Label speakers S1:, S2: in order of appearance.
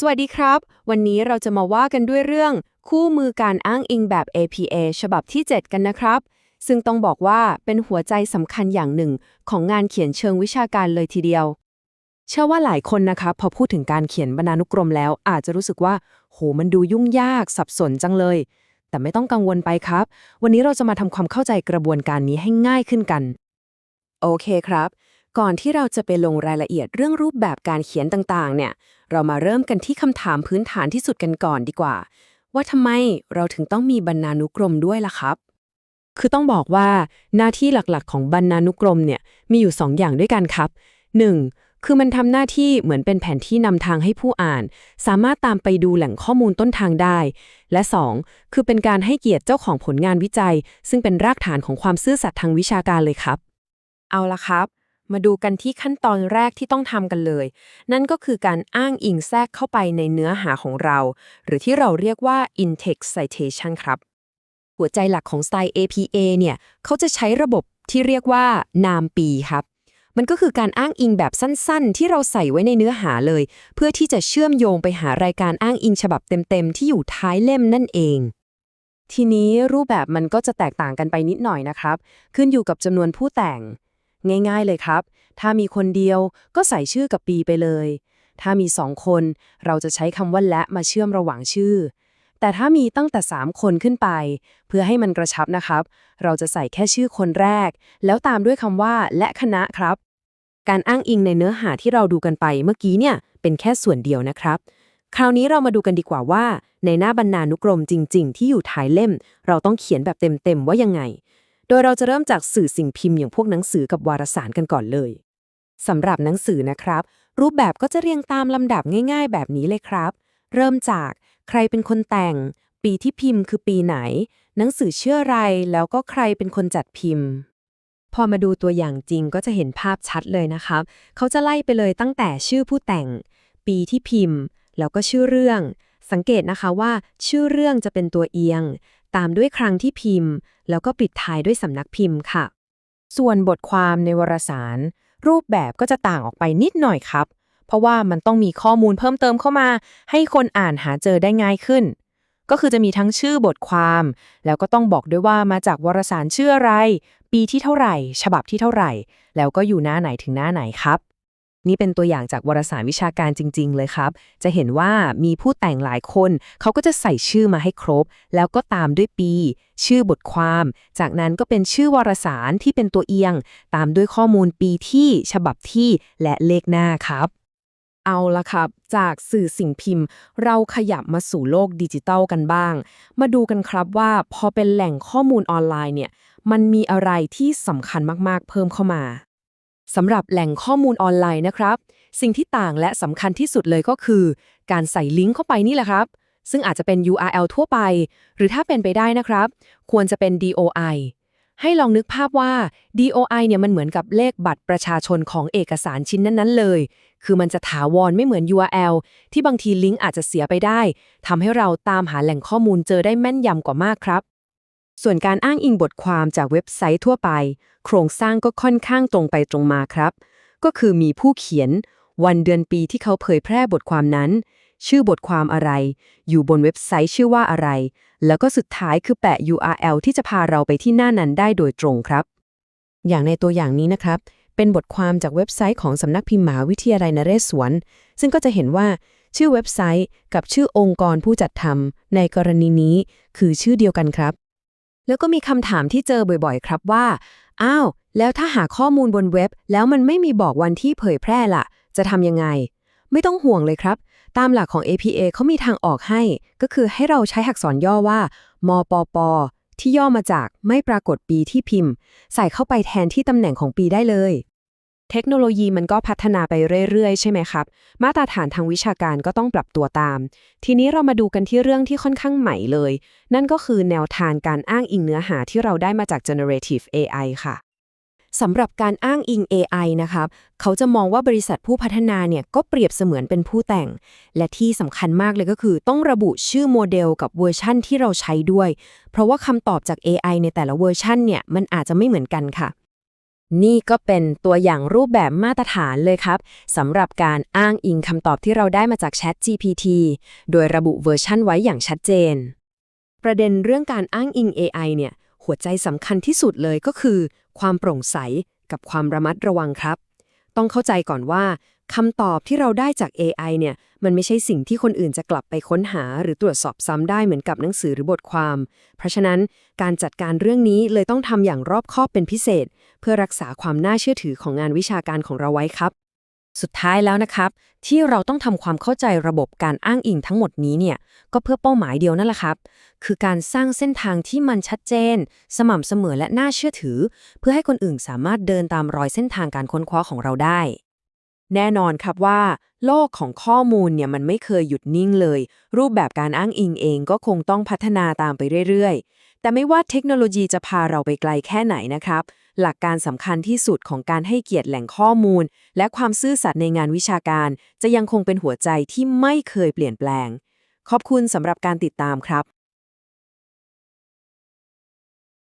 S1: สวัสดีครับ วันนี้เราจะมาว่ากันด้วยเรื่อง คู่มือการอ้างอิงแบบ APA ฉบับที่ 7 กันนะครับ ซึ่งต้องบอกว่าเป็นหัวใจสำคัญอย่างหนึ่ง ของงานเขียนเชิงวิชาการเลยทีเดียว เชื่อว่าหลายคนนะคะพอพูดถึงการเขียนบรรณานุกรมแล้ว อาจจะรู้สึกว่า โหมันดูยุ่งยากสับสนจังเลย แต่ไม่ต้องกังวลไปครับ วันนี้เราจะมาทำความเข้าใจกระบวนการนี้ให้ง่ายขึ้นกัน โอเคครับ ก่อนที่เราจะไปลงรายละเอียดเรื่องรูปแบบการเขียนต่างๆ เนี่ย เรามาเริ่มกันที่คำถามพื้นฐานที่สุดกันก่อนดีกว่า ว่าทำไมเราถึงต้องมีบรรณานุกรมด้วยล่ะครับ คือต้องบอกว่าหน้าที่หลักๆ ของบรรณานุกรมเนี่ยมีอยู่ 2 อย่างด้วยกันครับ 1. คือมันทำหน้าที่เหมือนเป็นแผนที่นำทางให้ผู้อ่าน สามารถตามไปดูแหล่งข้อมูลต้นทางได้ และ 2. คือเป็นการให้เกียรติเจ้าของผลงานวิจัย ซึ่งเป็นรากฐานของความซื่อสัตย์ทางวิชาการเลยครับ เอาละครับ มาดูกันที่ขั้นตอนแรกที่ต้องทำกันเลย นั่นก็คือการอ้างอิงแทรกเข้าไปในเนื้อหาของเรา หรือที่เราเรียกว่า in-text citation ครับ หัวใจหลักของสไตล์ APA เนี่ย เขาจะใช้ระบบที่เรียกว่านามปีครับ มันก็คือการอ้างอิงแบบสั้นๆ ที่เราใส่ไว้ในเนื้อหาเลย เพื่อที่จะเชื่อมโยงไปหารายการอ้างอิงฉบับเต็มๆ ที่อยู่ท้ายเล่มนั่นเองทีนี้รูปแบบมันก็จะแตกต่างกันไปนิดหน่อยนะครับ ขึ้นอยู่กับจำนวนผู้แต่ง ง่าย ๆ เลยครับ ถ้ามีคนเดียวก็ใส่ชื่อกับปีไปเลย ถ้ามีสองคนเราจะใช้คำว่าและมาเชื่อมระหว่างชื่อ แต่ถ้ามีตั้งแต่ 3 คนขึ้นไป เพื่อให้มันกระชับนะครับ เราจะใส่แค่ชื่อคนแรก แล้วตามด้วยคำว่าและคณะครับ การอ้างอิงในเนื้อหาที่เราดูกันไปเมื่อกี้เนี่ยเป็นแค่ส่วนเดียวนะครับคราวนี้เรามาดูกันดีกว่าว่า ในหน้าบรรณานุกรมจริง ๆ ที่อยู่ท้ายเล่ม เราต้องเขียนแบบเต็ม ๆ ว่ายังไง โดยเราจะเริ่มจากสื่อสิ่งพิมพ์อย่างพวกหนังสือกับวารสารกันก่อนเลยสำหรับหนังสือนะครับ รูปแบบก็จะเรียงตามลำดับง่าย ๆ แบบนี้เลยครับ เริ่มจากใครเป็นคนแต่ง ปีที่พิมพ์คือปีไหน หนังสือเชื่ออะไรแล้วก็ใครเป็นคนจัดพิมพ์ พอมาดูตัวอย่างจริงก็จะเห็นภาพชัดเลยนะครับ เขาจะไล่ไปเลยตั้งแต่ชื่อผู้แต่ง ปีที่พิมพ์ แล้วก็ชื่อเรื่อง สังเกตนะคะว่า ชื่อเรื่องจะเป็นตัวเอียง ตามด้วยครั้งที่พิมพ์ แล้วก็ปิดท้ายด้วยสำนักพิมพ์ค่ะ ส่วนบทความในวารสาร รูปแบบก็จะต่างออกไปนิดหน่อยครับ เพราะว่ามันต้องมีข้อมูลเพิ่มเติมเข้ามา ให้คนอ่านหาเจอได้ง่ายขึ้น ก็คือจะมีทั้งชื่อบทความ แล้วก็ต้องบอกด้วยว่ามาจากวารสารชื่ออะไร ปีที่เท่าไหร่ ฉบับที่เท่าไหร่ แล้วก็อยู่หน้าไหนถึงหน้าไหนครับ นี่เป็นตัวอย่างจากวารสารวิชาการจริง ๆ เลยครับ จะเห็นว่ามีผู้แต่งหลายคน เขาก็จะใส่ชื่อมาให้ครบ แล้วก็ตามด้วยปี ชื่อบทความ จากนั้นก็เป็นชื่อวารสารที่เป็นตัวเอียง ตามด้วยข้อมูลปีที่ฉบับที่และเลขหน้าครับเอาละครับ จากสื่อสิ่งพิมพ์ เราขยับมาสู่โลกดิจิตัลกันบ้าง มาดูกันครับว่าพอเป็นแหล่งข้อมูลออนไลน์เนี่ย มันมีอะไรที่สำคัญมากๆเพิ่มเข้ามา สำหรับแหล่งข้อมูลออนไลน์นะครับ สิ่งที่ต่างและสำคัญที่สุดเลยก็คือ การใส่ลิงก์เข้าไปนี่แหละครับ ซึ่งอาจจะเป็น URL ทั่วไป หรือถ้าเป็นไปได้นะครับ ควรจะเป็น DOI ให้ลองนึกภาพว่า DOI เนี่ยมันเหมือนกับเลขบัตรประชาชนของเอกสารชิ้นนั้น ๆ เลย คือมันจะถาวรไม่เหมือน URL ที่บางทีลิงก์อาจจะเสียไปได้ทำให้เราตามหาแหล่งข้อมูลเจอได้แม่นยำกว่ามากครับ ส่วนการอ้างอิงบทความจากเว็บไซต์ทั่วไป โครงสร้างก็ค่อนข้างตรงไปตรงมาครับ ก็คือมีผู้เขียน วันเดือนปีที่เขาเผยแพร่บทความนั้น ชื่อบทความอะไร อยู่บนเว็บไซต์ชื่อว่าอะไร แล้วก็สุดท้ายคือแปะ URL ที่จะพาเราไปที่หน้านั้นได้โดยตรงครับ อย่างในตัวอย่างนี้นะครับ เป็นบทความจากเว็บไซต์ของสำนักพิมพ์มหาวิทยาลัยนเรศวร ซึ่งก็จะเห็นว่าชื่อเว็บไซต์กับชื่อองค์กรผู้จัดทำในกรณีนี้คือชื่อเดียวกันครับ แล้วก็มีคำถามที่เจอบ่อยๆ ครับว่า อ้าว แล้วถ้าหาข้อมูลบนเว็บ แล้วมันไม่มีบอกวันที่เผยแพร่ล่ะ จะทำยังไง ไม่ต้องห่วงเลยครับ ตามหลักของ APA เขามีทางออกให้ ก็คือให้เราใช้หักษรย่อว่า มปป ที่ย่อมาจากไม่ปรากฏปีที่พิมพ์ ใส่เข้าไปแทนที่ตำแหน่งของปีได้เลย เทคโนโลยีมันก็พัฒนาไปเรื่อยๆ ใช่ไหมครับ มาตรฐานทางวิชาการก็ต้องปรับตัวตาม ทีนี้เรามาดูกันที่เรื่องที่ค่อนข้างใหม่เลย นั่นก็คือแนวทางการอ้างอิงเนื้อหาที่เราได้มาจาก generative AI ค่ะสำหรับการอ้างอิง AI นะครับ เขาจะมองว่าบริษัทผู้พัฒนาเนี่ยก็เปรียบเสมือนเป็นผู้แต่ง และที่สำคัญมากเลยก็คือ ต้องระบุชื่อโมเดลกับเวอร์ชั่นที่เราใช้ด้วย เพราะว่าคำตอบจาก AI ในแต่ละเวอร์ชันเนี่ยมันอาจจะไม่เหมือนกันค่ะ นี่ก็เป็นตัวอย่างรูปแบบมาตรฐานเลยครับสำหรับการอ้างอิงคำตอบที่เราได้มาจาก Chat GPT โดยระบุเวอร์ชั่นไว้อย่างชัดเจน ประเด็นเรื่องการอ้างอิง AI เนี่ย หัวใจสำคัญที่สุดเลยก็คือ ความโปร่งใสกับความระมัดระวังครับ ต้องเข้าใจก่อนว่า คำตอบที่เราได้จาก AI เนี่ย มันไม่ใช่สิ่งที่คนอื่นจะกลับไปค้นหา หรือตรวจสอบซ้ำได้เหมือนกับหนังสือหรือบทความ เพราะฉะนั้นการจัดการเรื่องนี้เลยต้องทำอย่างรอบคอบเป็นพิเศษ เพื่อรักษาความน่าเชื่อถือของงานวิชาการของเราไว้ครับ สุดท้ายแล้วนะครับ ที่เราต้องทำความเข้าใจระบบการอ้างอิงทั้งหมดนี้เนี่ย ก็เพื่อเป้าหมายเดียวนั่นแหละครับ คือการสร้างเส้นทางที่มันชัดเจน สม่ำเสมอและน่าเชื่อถือ เพื่อให้คนอื่นสามารถเดินตามรอยเส้นทางการค้นคว้าของเราได้ แน่นอนครับว่า โลกของข้อมูลเนี่ยมันไม่เคยหยุดนิ่งเลย รูปแบบการอ้างอิงเองก็คงต้องพัฒนาตามไปเรื่อยๆ แต่ไม่ว่าเทคโนโลยีจะพาเราไปไกลแค่ไหนนะครับ หลักการสำคัญที่สุดของการให้เกียรติแหล่งข้อมูล และความซื่อสัตย์ในงานวิชาการ จะยังคงเป็นหัวใจที่ไม่เคยเปลี่ยนแปลง ขอบคุณสำหรับการติดตามครับ